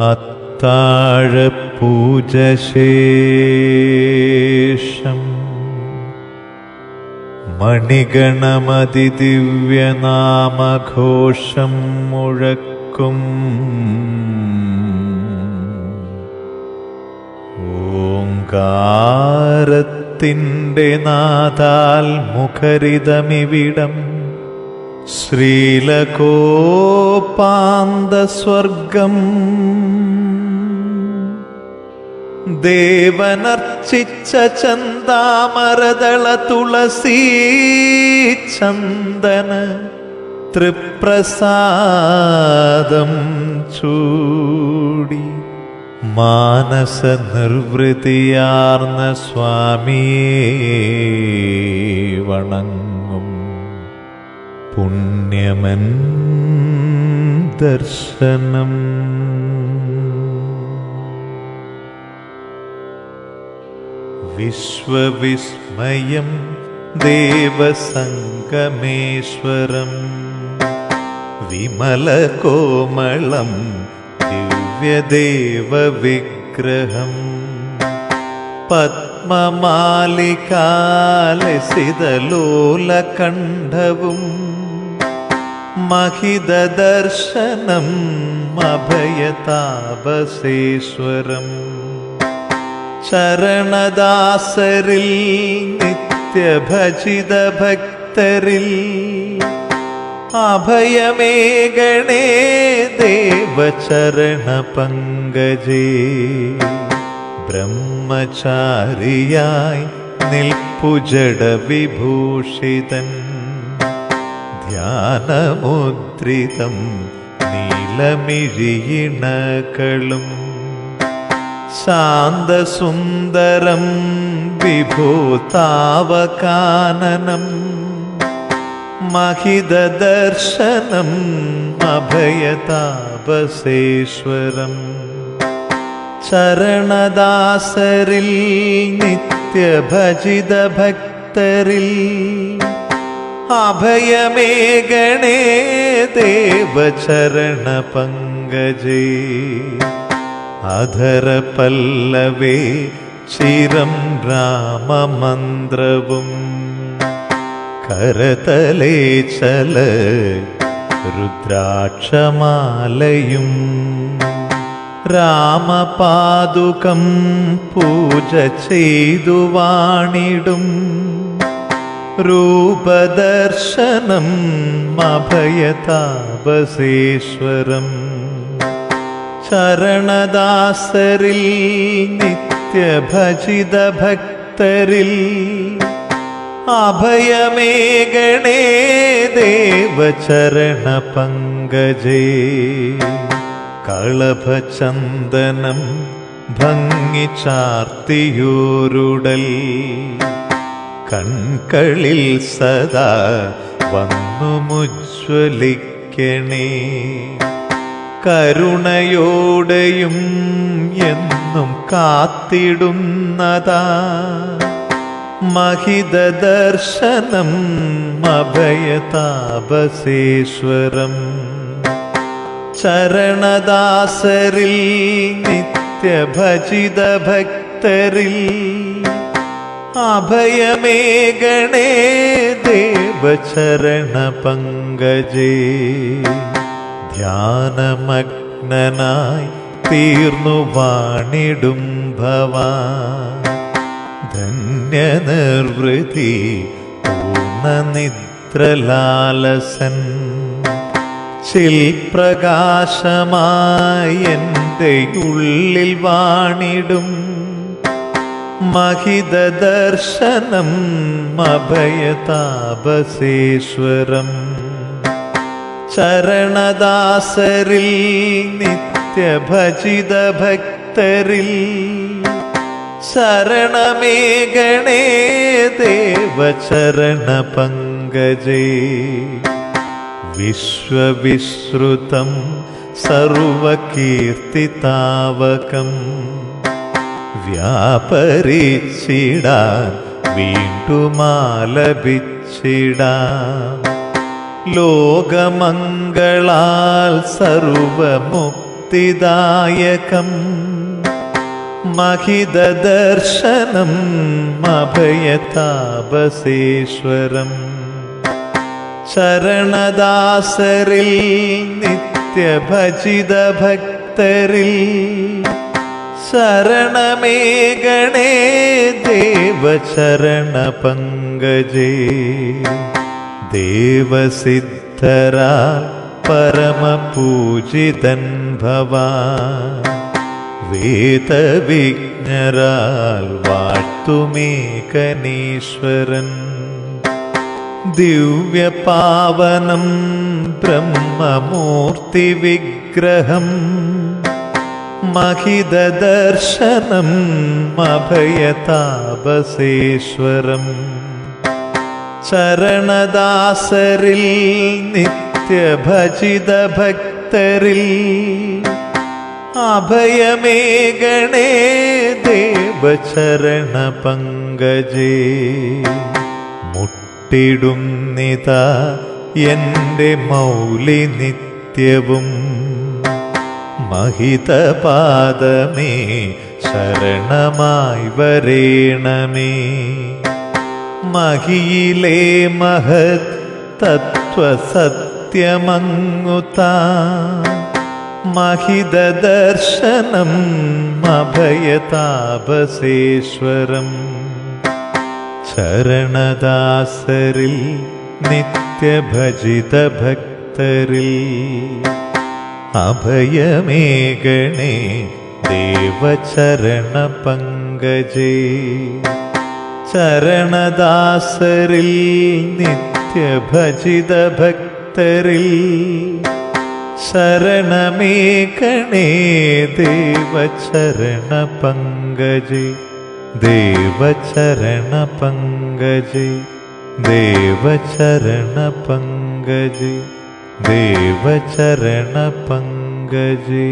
അത്താഴപൂജശേഷം മണിഗണമതിദിവ്യനാമഘോഷം മുഴക്കും. ഓങ്കാരത്തിന്റെ നാഥാൽ മുഖരിതമിവിടം. ശ്രീലകോപാന്തസ്വർഗം. ദേവനർച്ചിച്ച ചന്താമരതള തുളസീ ചന്ദന തൃപ്രസാദം ചൂടി. മാനസ നിർവൃതിയാർന്ന സ്വാമിയേ വണങ്ങും. पुण्यमन् दर्शनम् विश्वविस्मयं देवसङ्गमेश्वरम् विमलकोमलं दिव्यदेवविग्रहम् पद्ममालिकालसिदलोलकण्ठवम् महिददर्शनम् अभयतापसेश्वरम् शरणदासरिल् नित्यभजितभक्तरिल् अभयमे गणे देवचरणपङ्गजे ब्रह्मचार्याय निल्पुजडविभूषितन् ധ്യാനമുദ്രിതം നീലമിഴിയിണകളും ശാന്തസുന്ദരം വിഭൂതാവകാനനം महिददर्शनम् अभयतापसेश्वरम् ചരണദാസരിൽ നിത്യഭജിതഭക്തരിൽ അഭയമേകണേ ദേവചരണ പങ്കജേ. അധര പല്ലവേ ചിരം രാമമന്ത്രവും കരതലേ ചല രുദ്രാക്ഷമാലയും. രാമപാദുകം പൂജ ചെയ്തു വാണിടും. രൂപദർശനം അഭയതാപസേശ്വരം. ചരണദാസരിൽ നിത്യഭജിതഭക്തരിൽ. അഭയമേകണേ ദേവചരണ പങ്കജേ കളഭചന്ദനം ഭംഗി ചാർത്തിയൂരുടൽ കൺകളിൽ സദാ വന്നു മുജ്വലിക്കണേ കരുണയോടെയും എന്നും കാത്തിടുന്നതാ. മഹിതദർശനം അഭയതാപശേശ്വരം ചരണദാസരിൽ നിത്യഭജിത ഭക്തരിൽ നിത്യഭജിതഭക്തരിൽ അഭയമേകണേ ദേവചരണ പങ്കജേ ധ്യാനമഗ്നനായി തീർന്നു വാണിടും ഭവാ ധന്യനിർവൃതി പൂർണനിദ്രലാലസൻ ശിൽപ്രകാശമായി എന്റെ ഉള്ളിൽ വാണിടും महिददर्शनम् मभयताबसेश्वरं चरणदासरि नित्यभजितभक्तरि शरणमे गणे देवचरणपङ्कजे विश्वविश्रुतं सर्वकीर्तितावकम् വ്യാപരിച്ചിടാൻ വീണ്ടുമാലപിച്ചിടാം ലോകമംഗളാൽ സർവമുക്തനായവൻ മുക്തിദായകം महिददर्शनम् अभयतापसेश्वरम् ശരണദാസരിൽ നിത്യഭജിതഭക്തരിൽ ശരണമേകണേ ദേവചരണ പങ്കജേ. ദേവസിദ്ധരാ പരമപൂജിതൻ ഭവാൻ. വേദവിജ്ഞരാൽ വാഴ്ത്തുമേകനീശ്വരൻ ദിവ്യപാവനം ബ്രഹ്മമൂർത്തി വിഗ്രഹം महिददर्शनम् अभयतापसेश्वरम् ചരണദാസരിൽ നിത്യഭജിതഭക്തരിൽ അഭയമേകണേ ദേവചരണ പങ്കജേ മുട്ടിടുന്നിത എൻ്റെ മൗലി നിത്യവും महितपादमे शरणमाय वरेणमे महिले महत् तत्त्वसत्यमङ्गुता महिददर्शनम् अभयतापसेश्वरम् शरणदासरिल् नित्यभजितभक्तरिल् അഭയമേകണേ ദേവചരണ പങ്കജേ. ചരണദാസരിൽ നിത്യഭജിതഭക്തരിൽ ശരണമേകണേ ദേവചരണ പങ്കജേ. ദേവചരണ പങ്കജേ ദേവചരണ ദേവചരണ പങ്കജേ.